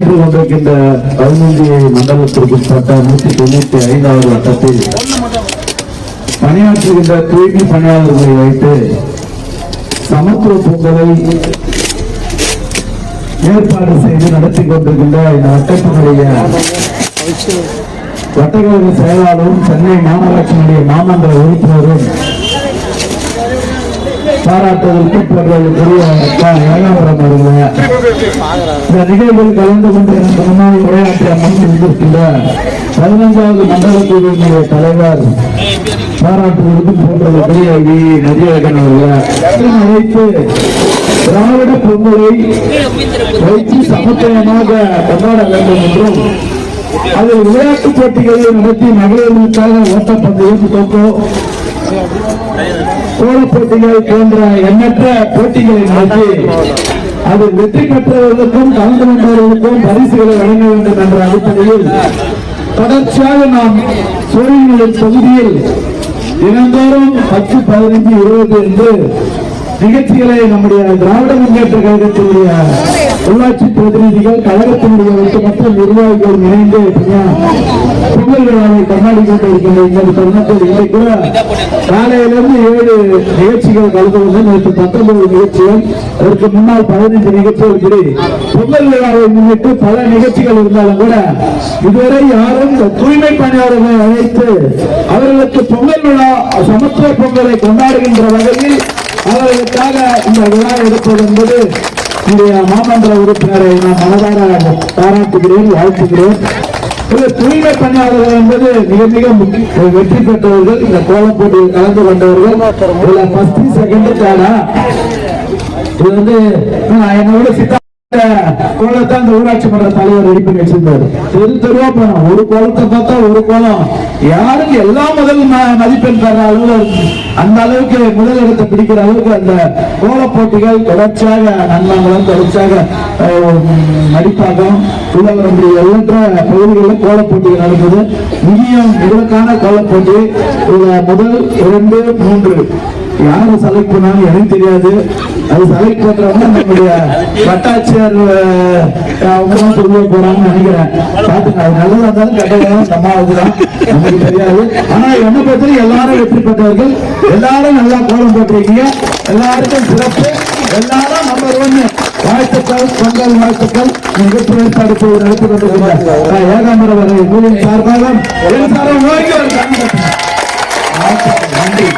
கொண்டிருக்கின்ற பதினைந்து நூற்றி தொண்ணூத்தி ஐந்தாவது வட்டத்தில் பணியாற்றுகின்ற தூய்மை பணியாளர்களை வைத்து சமத்துவ பொங்கலை ஏற்பாடு செய்து நடத்தி கொண்டிருக்கின்ற இந்த வட்டத்தினுடைய வட்டக்கழக செயலாளரும் சென்னை மாநகராட்சியினுடைய மாமன்ற உறுப்பினரும் பாராட்டுவதற்கு பெறுவதற்குரிய இந்த நிகழ்வில் கலந்து கொண்டு எனக்கு உரையாற்றிய அம்மன் இருந்திருக்கின்ற பதினைஞ்சாவது மண்டல குழுவினுடைய தலைவர் பாராட்டுவது போன்ற வி நதியழகன் அவர்கள். அழைத்து திராவிட பொங்கலை வைத்து சமத்துவமாக கொண்டாட வேண்டும் என்றும் அதில் விளையாட்டுப் போட்டிகளை நடத்தி மகளிர்களுக்காக ஓட்டப்பந்தயம் தோக்கோ கோலப் போட்டிகள் போன்ற எண்ணற்ற போட்டிகளை நடத்தி அது வெற்றி பெற்றவர்களுக்கும் கலந்து கொண்டவர்களுக்கும் பரிசுகளை வழங்க வேண்டும் என்ற அடிப்படையில் தொடர்ச்சியாக நாம் சோழிநிலை தொகுதியில் தினந்தோறும் பத்து பதினைந்து இருபது என்று நிகழ்ச்சிகளை நம்முடைய திராவிட முன்னேற்ற கழகத்தினுடைய உள்ளாட்சி பிரதிநிதிகள் கழகத்தினுடைய ஒட்டுமொத்த நிர்வாகிகள் இணைந்து பொங்கல் விழாவை கொண்டாடி கொண்டிருக்கின்ற இந்த தருணத்தில் இன்றைக்கு கூட காலையிலிருந்து ஏழு நிகழ்ச்சிகள் கலந்து கொண்டு நேற்று பத்தொன்பது நிகழ்ச்சிகள் அதற்கு முன்னால் பதினைந்து நிகழ்ச்சிகள் இப்படி பொங்கல் விழாவை முன்னிட்டு பல நிகழ்ச்சிகள் இருந்தாலும் கூட இதுவரை யாரும் தூய்மை பணியாளர்களை அழைத்து அவர்களுக்கு பொங்கல் விழா சமத்துவ பொங்கலை கொண்டாடுகின்ற வகையில் அவர்களுக்காக இந்த விழா எடுப்பது என்பது என்னுடைய மாமன்ற உறுப்பினரை நான் மனதார பாராட்டுகிறேன் வாழ்த்துகிறேன். தூய்மை பணியாளர்கள் என்பது மிக மிக முக்கிய வெற்றி பெற்றவர்கள் இந்த கோலம் போட்டியில் கலந்து கொண்டவர்கள். இதுல ஃபர்ஸ்ட் செகண்ட் தானா இது வந்து நான் என்னோட சித்தா கோலத்தான் அந்த ஊராட்சி மன்ற தலைவர் ரெடி பண்ணி வச்சிருந்தாரு. தெரு தெருவா போனோம் ஒரு கோலத்தை பார்த்தா ஒரு கோலம். யாரும் எல்லா முதல் மதிப்பெண் தர அளவுல அந்த அளவுக்கு முதல் இடத்தை பிடிக்கிற அளவுக்கு அந்த கோல போட்டிகள் தொடர்ச்சியாக நன்மங்கலம் தொடர்ச்சியாக அஹ், மடிப்பாக்கம் உள்ளவரம்பி பகுதிகளில் கோல போட்டிகள் நடக்குது. இனியும் இதற்கான கோல போட்டி முதல் இரண்டு மூன்று. யாரு செலக்ட் பண்ணாலும் எனக்கு தெரியாது. அது செலக்ட் பண்றவங்க நம்முடைய வட்டாட்சியர் அவங்களும் அவங்க தான் சொல்ல போறாங்கன்னு நினைக்கிறேன். பாத்துங்க அது நல்லதா இருந்தாலும் கெட்டதா சமாவது தான். நமக்கு தெரியாது. ஆனா என்ன பொறுத்தவரை எல்லாரும் வெற்றி பெற்றவர்கள். எல்லாரும் நல்லா கோலம் போட்டிருக்கீங்க. எல்லாருக்கும் சிறப்பு. எல்லாரும் நம்பர் ஒண்ணு வாழ்த்துக்கள் பொங்கல் வாழ்த்துக்கள். நிகழ்ச்சி ஏற்பாடு செய்து நடத்தி கொண்டிருக்கிறார் ஏகாம்பர வரை சார்பாக என் சார்பாக ஓய்வு நன்றி.